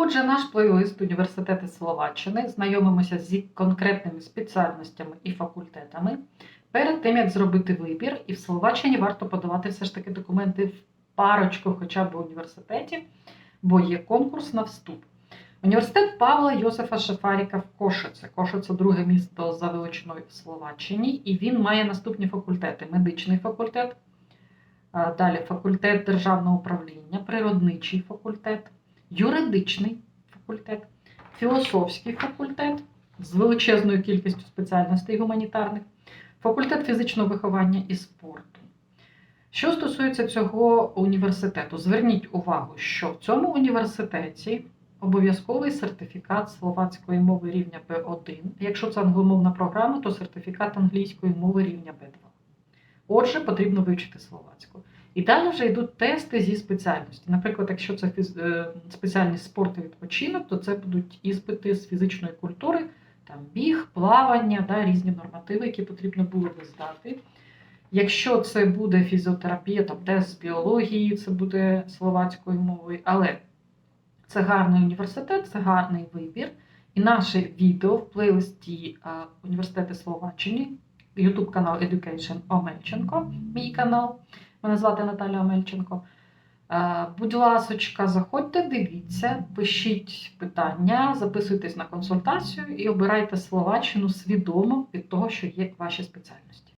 Отже, наш плейлист Університети Словаччини знайомимося з конкретними спеціальностями і факультетами. Перед тим, як зробити вибір, і в Словаччині варто подавати все ж таки документи в парочку хоча б університетів, бо є конкурс на вступ. Університет Павла Йосифа Шефаріка в Кошице. Кошице друге місто за величиною в Словаччині, і він має наступні факультети: медичний факультет, далі факультет державного управління, природничий факультет, юридичний факультет, філософський факультет з величезною кількістю спеціальностей гуманітарних, факультет фізичного виховання і спорту. Що стосується цього університету, зверніть увагу, що в цьому університеті обов'язковий сертифікат словацької мови рівня B1. Якщо це англомовна програма, то сертифікат англійської мови рівня B2. Отже, потрібно вивчити словацьку. І далі вже йдуть тести зі спеціальності. Наприклад, якщо це фіз... е, спеціальність спорт і відпочинок, то це будуть іспити з фізичної культури, там біг, плавання, да, різні нормативи, які потрібно було би здати. Якщо це буде фізіотерапія, там тест з біології, це буде словацькою мовою. Але це гарний університет, це гарний вибір. І наше відео в плейлисті а, Університети Словаччини, YouTube канал Education Омельченко, мій канал. Мене звати Наталя Омельченко. Е, Будь ласочка, заходьте, дивіться, пишіть питання, записуйтесь на консультацію і обирайте Словаччину свідомо від того, що є ваші спеціальності.